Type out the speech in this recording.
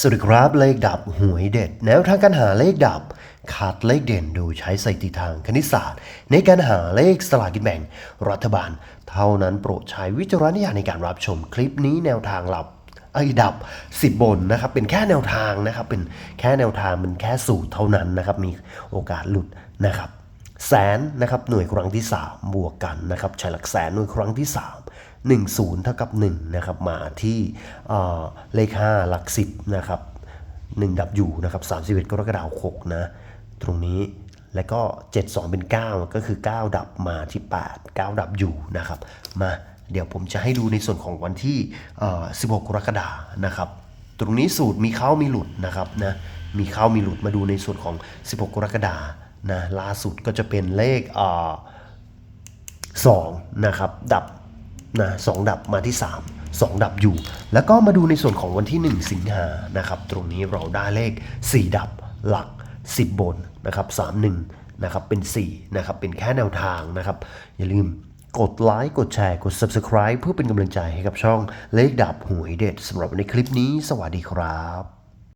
สวัสดีครับเลขดับหวยเด็ด แนวทางการหาเลขดับ ขาดเลขเด่นโดยใช้สถิติทางคณิตศาสตร์ ในการหาเลขสลากกินแบ่ง รัฐบาล เท่านั้นโปรดใช้วิจารณญาณในการรับชมคลิปนี้แนวทางหลับไอ้ดับ 10 บนนะครับ เป็นแค่แนวทางนะครับ เป็นแค่แนวทางมันแค่สูตรเท่านั้นนะครับ มีโอกาสหลุดนะครับ แสนนะครับหน่วยครั้งที่ 3 บวกกันนะครับใช้หลักแสนหน่วยครั้งที่ 3 1 0เท่ากับ1นะครับมาที่เลข 5 หลัก 10นะครับ1ดับอยู่นะครับ31กรกฎาคม6นะตรงนี้แล้วก็ 7 2 เป็น 9 ก็คือ 9 ดับมาที่ 8 9 ดับอยู่นะครับมาเดี๋ยวผมจะให้ดูในส่วนของวันที่16กรกฎานะครับตรงนี้สูตรมีเข้ามีหลุดนะครับนะมีเข้ามีหลุดมาดูในส่วนของ 16 กรกฎานะล่าสุดก็จะเป็นเลขเอ่อ2นะครับดับ นะสองดับมาที่ 3 2 ดับอยู่ แล้วก็มาดูในส่วนของวันที่ 1 สิงหานะครับ ตรงนี้เราได้เลข 4 ดับหลัก 10 บนนะครับ31นะครับ เป็น 4 นะครับ เป็นแค่แนวทางนะครับ อย่าลืมกดไลค์ กดแชร์ กด Subscribe เพื่อเป็นกำลังใจให้กับช่องเลขดับหวยเด็ดสำหรับในคลิปนี้ สวัสดีครับ